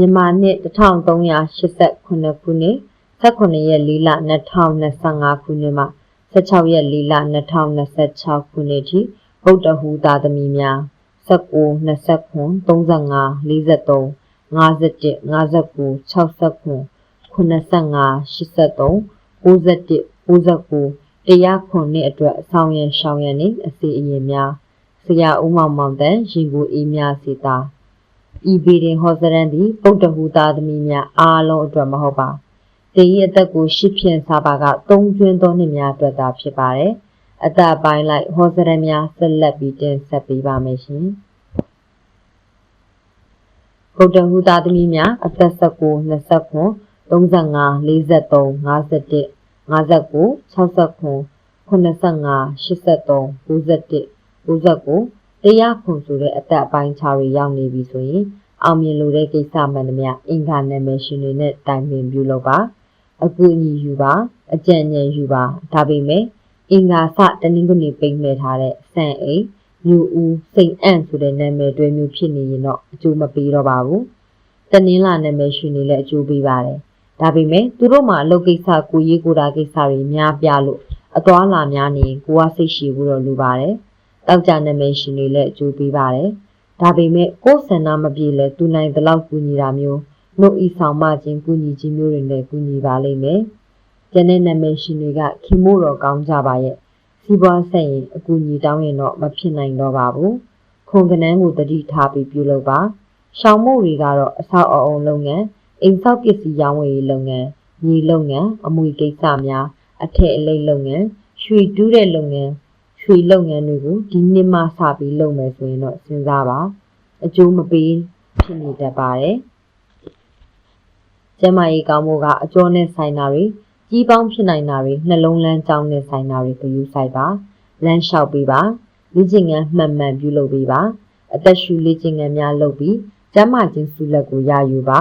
မြန်မာနှစ်1389ခုနှစ်18ရက်4လ2025ခုနှစ်မှ16ရက်4လ2026ခုနှစ်ထိဗုဒ္ဓဟူသာသမီများ19 29 35 43 51 59 69 85 83 91 99တရားခွန်နှစ်အတွက်အဆောင်ရန်ရှောင်ရန်နှင့်အစီအရင်များဆရာဦးမောင်မောင်တန်ရင်ကိုအေးများစီတာ ဤဗီဒင်ဟောစရန်သည်ဗုဒ္ဓဟူသားသမီးများအားလုံးအတွက်မဟုတ်ပါတေဤအသက်ကိုရှစ်ဖြင့်စားပါကသုံးကျွန်းသောနှစ်များအတွက်သာဖြစ်ပါတယ်အသက်ပိုင်းလိုက်ဟောစရန်များဆက်လက်ပြီးတင်ဆက်ပေးပါမယ်ရှင်ဗုဒ္ဓဟူသားသမီးများအသက်19 29 35 43 51 59 69 85 83 91 99 တရားခွန်ဆိုတဲ့အသက်အပိုင်းခြားတွေရောက်နေပြီဆိုရင်အောင်မြင်လို့တဲ့ကိစ္စမှန်သမျှအင်္ဂါနာမည်ရှင်တွေနဲ့တိုင်ပင်ပြုလုပ်ပါအကူအညီယူပါအကြံဉာဏ်ယူပါဒါပေမဲ့အင်္ဂါစတနင်္ဂနွေပိတ်မဲ့ထားတဲ့စံအိမ်ညူဦးစိန်အန့်ဆိုတဲ့နာမည်တွဲမျိုးဖြစ်နေရင်တော့အကျိုးမပေးတော့ပါဘူးတနင်္လာနာမည်ရှင်တွေလည်းအကျိုးပေးပါတယ်ဒါပေမဲ့သူတို့မှာအလုပ်ကိစ္စကိုရေးကိုတာကိစ္စတွေများပြလို့အသွားလာများနေကိုကစိတ်ရှည်ဖို့တော့လိုပါတယ်။ တောက်ကြနာမည်ရှင်တွေလည်းအကျိုးပေးပါတယ်။ဒါပေမဲ့ကိုယ်ဆန္ဒမပြေလဲသူနိုင်တဲ့လောက်ကူညီတာမျိုးနှုတ်ဤဆောင်မခြင်းကူညီခြင်းမျိုးတွေနဲ့ကူညီပါလိမ့်မယ်။ကျန်တဲ့နာမည်ရှင်တွေကခင်မို့တော့ကောင်းကြပါရဲ့။စီးပွားဆက်ရင်အကူအညီတောင်းရင်တော့မဖြစ်နိုင်တော့ပါဘူး။ခွန်ကနန်းကိုတတိထားပြီးပြုလုပ်ပါ။ရှောင်းမှုတွေကတော့အဆောက်အအုံလုပ်ငန်းအိမ်ဆောက်ပစ္စည်းရောင်းဝယ်ရေးလုပ်ငန်းမြေလုပ်ငန်းအမွေကိစ္စများအထက်အလိပ်လုပ်ငန်းရွှေတူးတဲ့လုပ်ငန်း ရွှေလုပ်ငန်းတွေကိုဒီနှစ်မှစပြီးလုပ်မယ်ဆိုရင်တော့စဉ်းစားပါအကျိုးမပေးဖြစ်နေတတ်ပါတယ်ကျမကြီးကောင်းမှုကအကျော်နဲ့ဆိုင်တာတွေကြီးပေါင်းဖြစ်နိုင်တာတွေနှလုံးလန်းကြောင်းနဲ့ဆိုင်တာတွေဂရုစိုက်ပါလမ်းလျှောက်ပေးပါလေ့ကျင့်ခန်းမှန်မှန်ပြုလုပ်ပေးပါအသက်ရှူလေ့ကျင့်ခန်းများလုပ်ပြီးကျမ်းမာခြင်းဆုလက်ကိုရယူပါ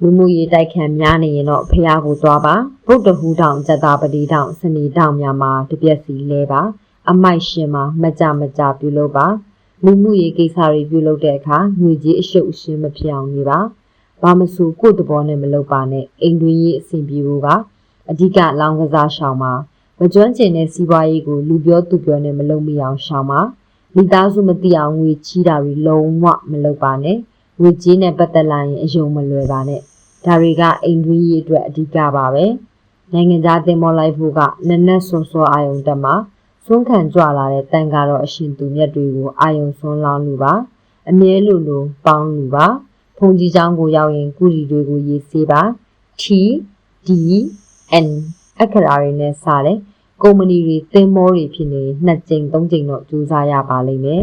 လူမှုရေးတိုက်ခန်းများနေရင်တော့ဖះကိုသွားပါဗုဒ္ဓဟူးတောင်ဇတာပတိတောင်စနေတောင်များမှာတပြက်စီလဲပါ အမိုက်ရှင်မှာမကြမကြပြုလုပ်ပါလူမှုရေးကိစ္စတွေပြုလုပ်တဲ့အခါငွေကြီးအရှုပ်အရှင်းမဖြစ်အောင်နေပါဘာမဆိုကိုယ့်တဘောနဲ့မလုပ်ပါနဲ့အိမ်တွင်းရေးအဆင်ပြေဖို့ကအဓိကလောင်ကစားရှောင်ပါမကျွမ်းကျင်တဲ့စီးပွားရေးကိုလူပြောသူပြောနဲ့မလုပ်မိအောင်ရှောင်ပါမိသားစုမသိအောင်ငွေချီးတာတွေလုံးဝမလုပ်ပါနဲ့ငွေကြေးနဲ့ပတ်သက်လာရင်အယုံမလွယ်ပါနဲ့ဒါတွေကအိမ်တွင်းရေးအတွက်အဓိကပါပဲနိုင်ငံသားတင်မောလိုက်ဖို့ကနက်နက်ဆွန်ဆွအာယုံတက်မှာ ဆွန်းခံကြွလာတဲ့တန်ကာတော်အရှင်သူမြတ်တွေကိုအာယုံဆွန်းလောင်းလူပါအမြဲလိုလိုပေါင်းလူပါဖုန်ကြီးချောင်းကိုရောက်ရင်ကုရီတွေကိုရေးစေးပါ T D N အခရာတွေနဲ့စတယ်ကုမ္ပဏီတွေသင်မောတွေဖြစ်နေနှစ်ကြိမ်သုံးကြိမ်တော့ကြိုးစားရပါလိမ့်မယ်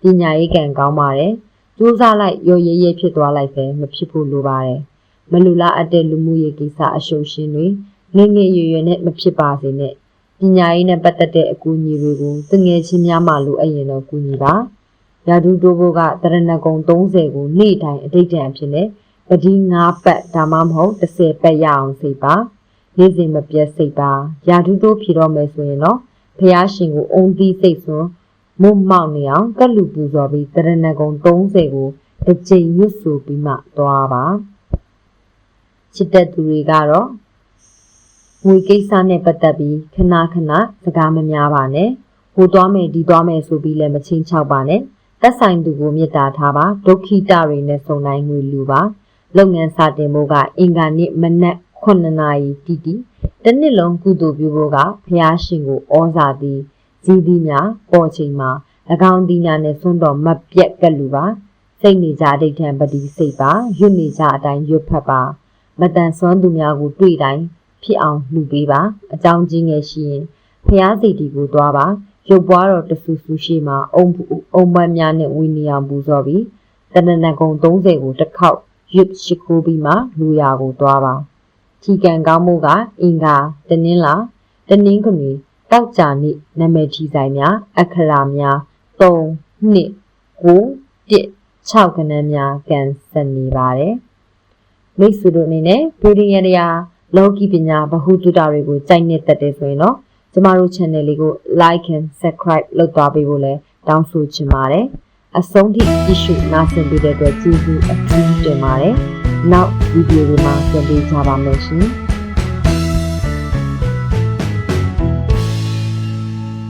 ပညာရေးကံကောင်းပါတယ်ကြိုးစားလိုက်ရောရဲရဲဖြစ်သွားလိုက်ပဲမဖြစ်ဖို့လိုပါတယ်မလူလားအပ်တဲ့လူမှုရေးကိစ္စအရှုံးရှင်တွေငငယ်ရွယ်ရွယ်နဲ့မဖြစ်ပါစေနဲ့ ပညာရေးနဲ့ပတ်သက်တဲ့အကူအညီတွေကိုတငယ်ချင်းများမှလိုအပ်ရင်တော့ကူညီပါရာထူးတိုးဖို့ကတရဏဂုံ30ကိုနေ့တိုင်းအတိတ်တန်ဖြစ်နေပတိ9ပတ်ဒါမှမဟုတ်10ပတ်ရအောင်စိတ်ပါနေ့စဉ်မပြတ်စိတ်ပါရာထူးတိုးဖြေတော့မယ်ဆိုရင်တော့ဖះရှင်ကိုအုံသီးစိတ်စွန်းမုံမောက်နေအောင်ကက်လူပူဇော်ပြီးတရဏဂုံ30ကိုတစ်ကြိမ်ရွတ်ဆိုပြီးမှသွားပါချစ်တဲ့သူတွေကတော့ ငွေကိစ္စနဲ့ပတ်သက်ပြီးခဏခဏစကားမများပါနဲ့ဟိုသွားမယ်ဒီသွားမယ်ဆိုပြီးလည်းမချင်းချောက်ပါနဲ့သက်ဆိုင်သူကိုမေတ္တာထားပါဒုက္ခိတတွေနဲ့စုံတိုင်းငွေလူပါလုပ်ငန်းစတင်ဖို့ကအင်္ဂါနေ့မနက်9နာရီတီတီတနစ်လုံးကုသိုလ်ပြုဖို့ကဖះရှင်ကိုဩဇာသည်ဇီးသီးများပေါ်ချိန်မှာ၎င်းဒီညာနဲ့ဆွန်းတော်မပြက်ကလူပါစိတ်နေကြဒိဋ္ဌံပတိစိတ်ပါရွတ်နေကြအတိုင်းရွတ်ဖတ်ပါမတန်ဆွမ်းသူများကိုတွေ့တိုင်း ဖြစ်အောင်လှူပေးပါအကြောင်းကြီးငယ်ရှိရင်ဖျားစီတီကိုသွားပါရုပ်ပွားတော်တဆူဆူရှိမှာအုံအုံမတ်များနဲ့ဝီနီအောင်ပူဇော်ပြီးတနနကုံ30ကိုတစ်ခေါက်ရွတ်ရှိခိုးပြီးမှလူရာကိုသွားပါထီကံကောင်းမှုကအင်္ဂါတနင်းလာတနင်းကနွေတောက်ကြနေ့နာမည်ထီဆိုင်များအခရာများ3 2 9 1 6ခဏန်းများကန်ဆယ်နေပါတယ်မိတ်ဆွေတို့အနေနဲ့ဗီဒီယိုရာ လောကီပညာဗဟုသုတတွေကိုကြိုက်နေတတ်တယ်ဆိုရင်တော့ကျမတို့ channel လေးကို like and subscribe လုပ်သွားပေးဖို့လည်းတောင်းဆိုချင်ပါတယ်အဆုံးထိကြည့်ရှုနားဆင်ပေးတဲ့အတွက်ကျေးဇူးအထူးတင်ပါတယ်နောက်ဗီဒီယိုတွေမှာပြန်တွေ့ကြပါမယ်ရှင်